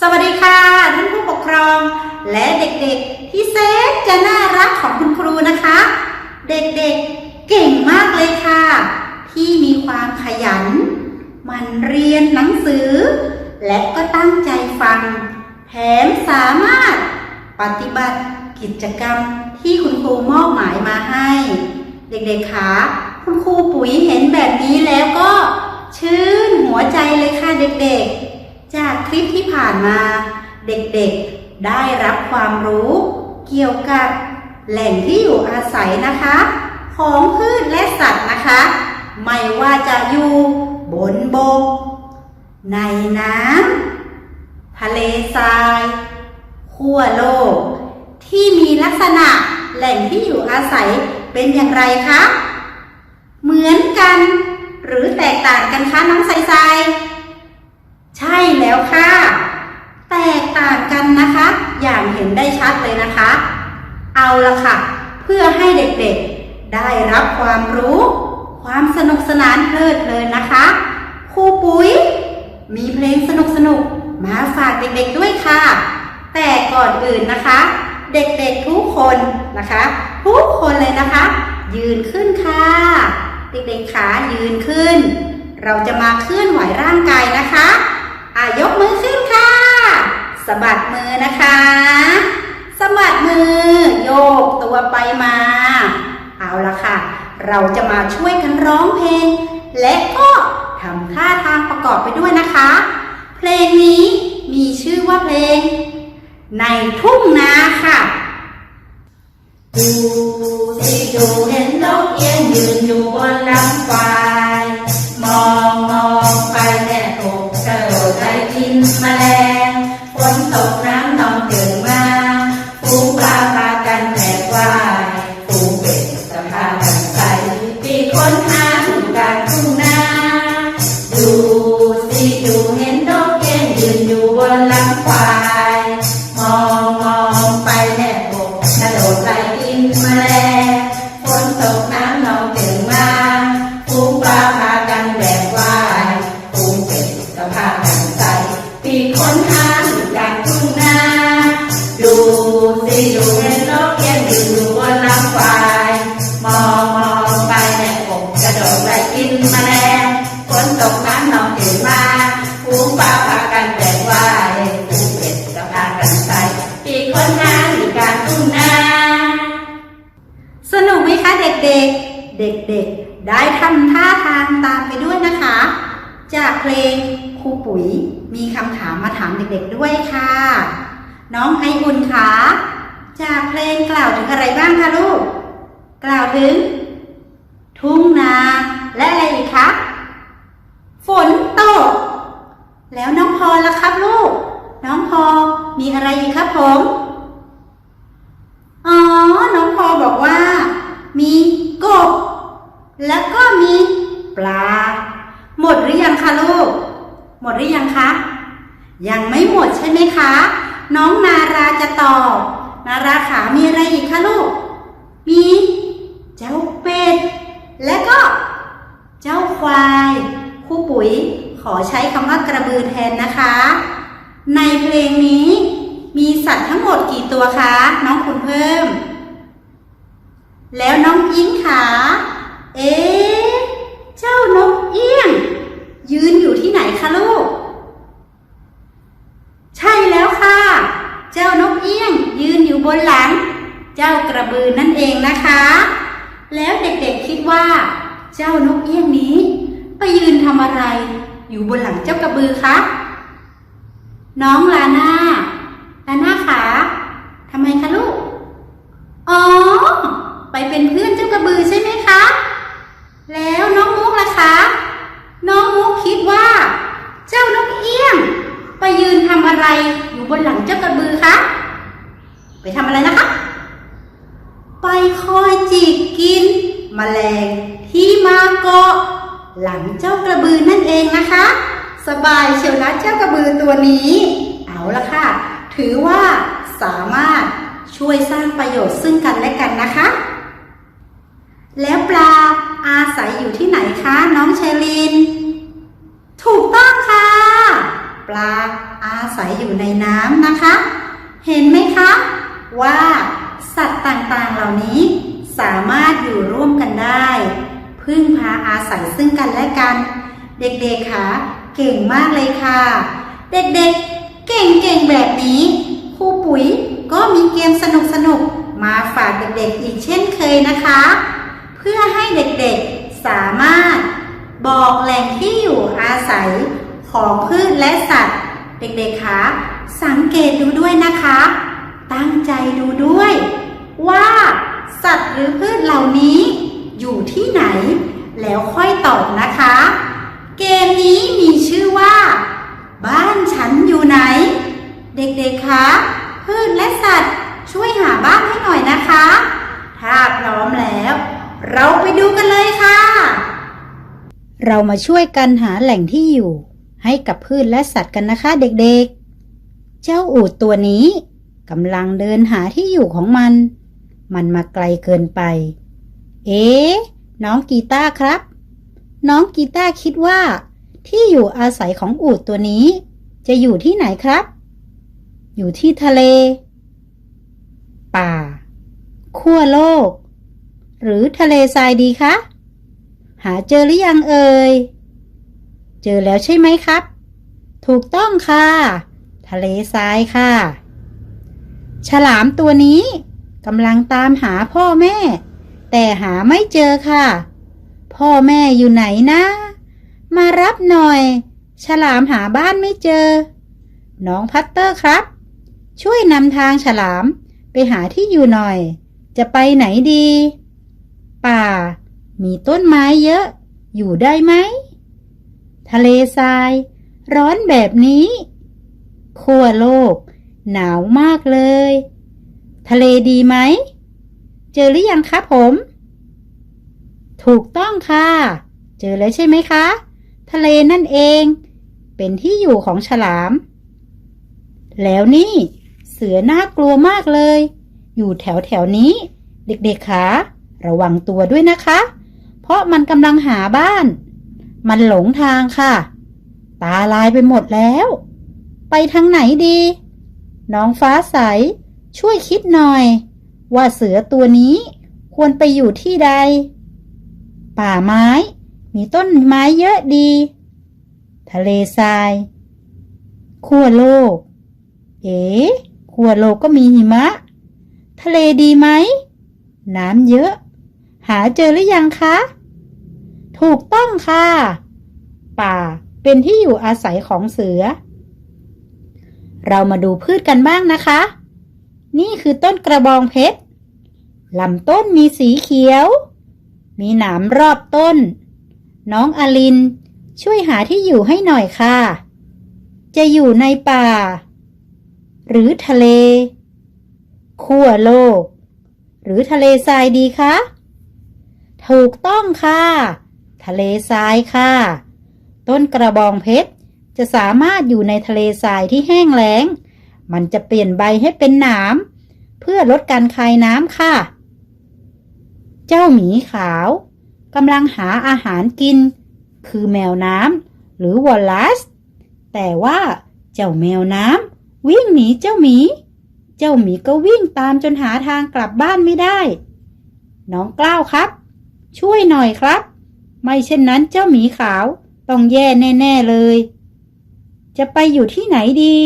สวัสดีค่ะท่านผู้ปกครอง และเด็กๆที่แสนจะน่ารักของคุณครูนะคะ เด็กๆเก่งมากเลยค่ะ ที่มีความขยันหมันเรียนหนังสือ และก็ตั้งใจฟัง แถมสามารถปฏิบัติกิจกรรมที่คุณครูมอบหมายมาให้ เด็กๆคะคุณครูปุ๋ยเห็นแบบนี้แล้วก็ชื่นหัวใจเลยค่ะเด็กๆ จากคลิปที่ผ่านมาเด็กๆได้รับความรู้เกี่ยวกับแหล่งที่อยู่อาศัยนะคะ ของพืชและสัตว์นะคะ ไม่ว่าจะอยู่บนบก ในน้ำทะเลทรายขั้วโลก ที่มีลักษณะแหล่งที่อยู่อาศัยเป็นอย่างไรคะ เหมือนกัน หรือแตกต่างกันคะน้องไซไซ ใช่แล้วค่ะ แตกต่างกันนะคะ อย่างเห็นได้ชัดเลยนะคะ เอาละค่ะ เพื่อให้เด็กๆ ได้รับความรู้ ความสนุกสนานเพลิดเพลินนะคะครูปุ๋ย มีเพลงสนุกๆมาฝากเด็กๆด้วยค่ะ แต่ก่อนอื่นนะคะ เด็กๆทุกคนนะคะ ทุกคนเลยนะคะ ยืนขึ้นค่ะ เด็กๆขายืนขึ้น เราจะมาเคลื่อนไหวร่างกายนะคะอายกมือขึ้นค่ะ สะบัดมือนะคะสะบัดมือ โยกตัวไปมา เอาละค่ะ เราจะมาช่วยกันร้องเพลง และก็ทำท่าทางประกอบไปด้วยนะคะ เพลงนี้มีชื่อว่าเพลง ในทุ่งนาค่ะดูสิดูเห็นนกเอี้ยงยืนอยู่บนลำควา ด็กๆ ได้ทำท่าทางตามไปด้วยนะคะ จากเพลงครูปุ๋ยมีคำถามมาถามเด็กๆด้วยค่ะ น้องไออุ่นคะจากเพลงกล่าวถึงอะไรบ้างคะลูก กล่าวถึง ทุ่งนาและอะไรอีกคะฝนตก แล้วน้องพอละครับลูก น้องพอมีอะไรอีกครับผม แล้วก็มีปลา หมดหรือยังคะลูก หมดหรือยังคะ ยังไม่หมดใช่ไหมคะ น้องนาราจะตอบ นาราขามีอะไรอีกคะลูก มี เจ้าเป็ด และก็ เจ้าควายครูปุ๋ยขอใช้คำว่ากระบือแทนนะคะ ในเพลงนี้ มีสัตว์ทั้งหมดกี่ตัวคะ น้องคุณเพิ่ม แล้วน้องอิงขา เอ๊ะเจ้านกเอี้ยง ยืนอยู่ที่ไหนคะลูก ใช่แล้วค่ะ เจ้านกเอี้ยง ยืนอยู่บนหลัง เจ้ากระบือนั่นเองนะคะ แล้วเด็กๆคิดว่า เจ้านกเอี้ยงนี้ ไปยืนทำอะไร อยู่บนหลังเจ้ากระบือคะน้องลาน่าลาน่าขาทำไมคะลูก อ๋อ ไปเป็นเพื่อนเจ้ากระบือใช่ไหมคะ แล้วน้องมุกล่ะคะ น้องมุกคิดว่า เจ้านกเอี้ยง ไปยืนทำอะไรอยู่บนหลังเจ้ากระบือคะ ไปทำอะไรนะคะ ไปคอยจิกกินมแมลงที่มาเกาะหลังเจ้ากระบือนั่นเองนะคะ สบายเชียวนะเจ้ากระบือตัวนี้ เอาละค่ะ ถือว่าสามารถช่วยสร้างประโยชน์ซึ่งกันและกันนะคะ แล้วปลา อาศัยอยู่ที่ไหนคะน้องเชลิน ถูกต้องค่ะ ปลาอาศัยอยู่ในน้ำนะคะ เห็นไหมคะ ว่าสัตว์ต่างๆเหล่านี้ สามารถอยู่ร่วมกันได้ พึ่งพาอาศัยซึ่งกันและกัน เด็กๆค่ะเก่งมากเลยค่ะ เด็กๆ เก่งๆแบบนี้ครูปุ๋ยก็มีเกมสนุกๆ มาฝากเด็กๆอีกเช่นเคยนะคะ พื่อให้เด็กๆสามารถบอกแหล่งที่อยู่อาศัยของพืชและสัตว์ เด็กๆคะสังเกตดูด้วยนะคะ ตั้งใจดูด้วย ว่าสัตว์หรือพืชเหล่านี้อยู่ที่ไหน แล้วค่อยตอบนะคะ เกมนี้มีชื่อว่า บ้านฉันอยู่ไหน เด็กๆคะพืชและสัตว์ช่วยหาบ้านให้หน่อยนะคะ ถ้าพร้อมแล้ว เราไปดูกันเลยค่ะ เรามาช่วยกันหาแหล่งที่อยู่ ให้กับพืชและสัตว์กันนะคะเด็กๆ เจ้าอูดตัวนี้กำลังเดินหาที่อยู่ของมัน มันมาไกลเกินไป เอ๊ะน้องกีตาครับ น้องกีตาคิดว่า ที่อยู่อาศัยของอูดตัวนี้ จะอยู่ที่ไหนครับ อยู่ที่ทะเล ป่า ขั้วโลก หรือทะเลทรายดีคะ หาเจอหรือยังเอ่ย เจอแล้วใช่ไหมครับ ถูกต้องค่ะ ทะเลทรายค่ะ ฉลามตัวนี้กำลังตามหาพ่อแม่ แต่หาไม่เจอค่ะ พ่อแม่อยู่ไหนนะ มารับหน่อย ฉลามหาบ้านไม่เจอ น้องพัตเตอร์ครับ ช่วยนำทางฉลามไปหาที่อยู่หน่อย จะไปไหนดี ป่า มีต้นไม้เยอะ อยู่ได้ไหม ทะเลทราย ร้อนแบบนี้ขั้วโลก หนาวมากเลย ทะเลดีไหม เจอหรือยังครับผม ถูกต้องค่ะ เจอแล้วใช่ไหมคะ ทะเลนั่นเอง เป็นที่อยู่ของฉลาม แล้วนี่ เสือน่ากลัวมากเลย อยู่แถวแถวนี้ เด็กๆคะ ระวังตัวด้วยนะคะ เพราะมันกำลังหาบ้าน มันหลงทางค่ะ ตาลายไปหมดแล้ว ไปทางไหนดี น้องฟ้าใส ช่วยคิดหน่อย ว่าเสือตัวนี้ควรไปอยู่ที่ใด ป่าไม้ มีต้นไม้เยอะดี ทะเลทรายขั้วโลก เอ๋ขั้วโลกก็มีหิมะ ทะเลดีไหม น้ำเยอะ หาเจอหรือยังคะ ถูกต้องค่ะ ป่าเป็นที่อยู่อาศัยของเสือ เรามาดูพืชกันบ้างนะคะ นี่คือต้นกระบองเพชรลำต้นมีสีเขียว มีหนามรอบต้น น้องอลิน ช่วยหาที่อยู่ให้หน่อยค่ะ จะอยู่ในป่า หรือทะเล ขั้วโลก หรือทะเลทรายดีคะ ถูกต้องค่ะ ทะเลทรายค่ะ ต้นกระบองเพชรจะสามารถอยู่ในทะเลทรายที่แห้งแล้ง มันจะเปลี่ยนใบให้เป็นหนามเพื่อลดการคายน้ำค่ะ เจ้าหมีขาวกำลังหาอาหารกิน คือแมวน้ำหรือวอลลัส แต่ว่าเจ้าแมวน้ำวิ่งหนีเจ้าหมี เจ้าหมีก็วิ่งตามจนหาทางกลับบ้านไม่ได้ น้องกล้าวครับ ช่วยหน่อยครับ ไม่เช่นนั้นเจ้าหมีขาวต้องแย่แน่ ๆเลย จะไปอยู่ที่ไหนดี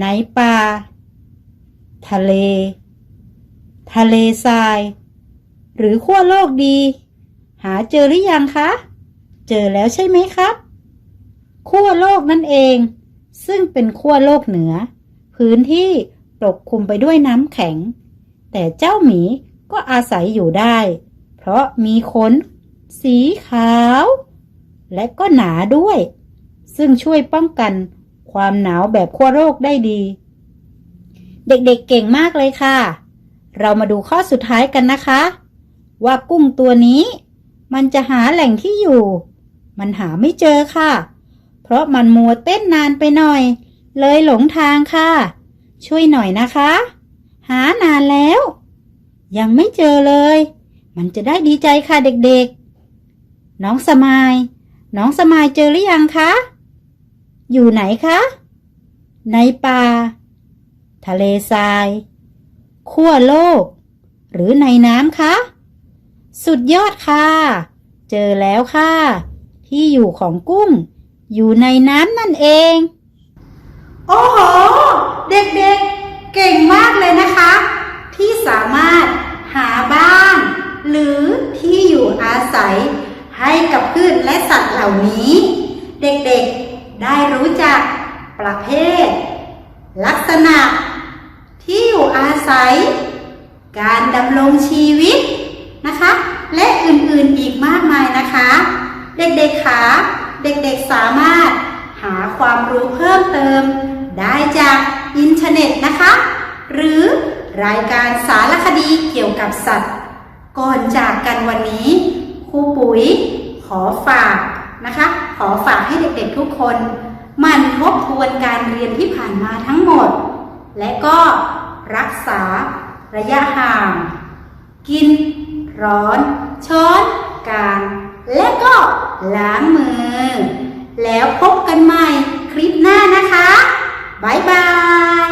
ในป่า ทะเล ทะเลทราย หรือขั้วโลกดี หาเจอหรือยังคะ เจอแล้วใช่ไหมครับขั้วโลกนั่นเอง ซึ่งเป็นขั้วโลกเหนือ พื้นที่ปกคลุมไปด้วยน้ำแข็ง แต่เจ้าหมีก็อาศัยอยู่ได้ เพราะมีขนสีขาว และก็หนาด้วย ซึ่งช่วยป้องกันความหนาวแบบขั้วโลกได้ดี เด็กๆเเก่งมากเลยค่ะ เรามาดูข้อสุดท้ายกันนะคะ ว่ากุ้งตัวนี้ มันจะหาแหล่งที่อยู่ มันหาไม่เจอค่ะ เพราะมันมัวเต้นนานไปหน่อย เลยหลงทางค่ะ ช่วยหน่อยนะคะ หานานแล้ว ยังไม่เจอเลย มันจะได้ดีใจค่ะเด็กๆ น้องสมาย น้องสมายเจอหรือยังคะ อยู่ไหนคะ ในป่า ทะเลทราย ขั้วโลก หรือในน้ำคะ สุดยอดค่ะ เจอแล้วค่ะ ที่อยู่ของกุ้ง อยู่ในน้ำนั่นเอง โอ้โห เด็กๆ เก่งมากเลยนะคะ ที่สามารถหาบ้าน หรือที่อยู่อาศัย ให้กับพืชและสัตว์เหล่านี้ เด็กๆได้รู้จักประเภท ลักษณะ ที่อยู่อาศัย การดำรงชีวิตนะคะ และอื่นๆอีกมากมายนะคะ เด็กๆคะเด็กๆสามารถหาความรู้เพิ่มเติม ได้จากอินเทอร์เน็ตนะคะ หรือรายการสารคดีเกี่ยวกับสัตว์ ก่อนจากกันวันนี้ครูปุ๋ยขอฝากนะคะ ขอฝากให้เด็กๆทุกคนมันทบทวนการเรียนที่ผ่านมาทั้งหมด และก็รักษาระยะห่าง กิน ร้อน ช้อนกลางและก็ล้างมือ แล้วพบกันใหม่คลิปหน้านะคะ บ๊ายบาย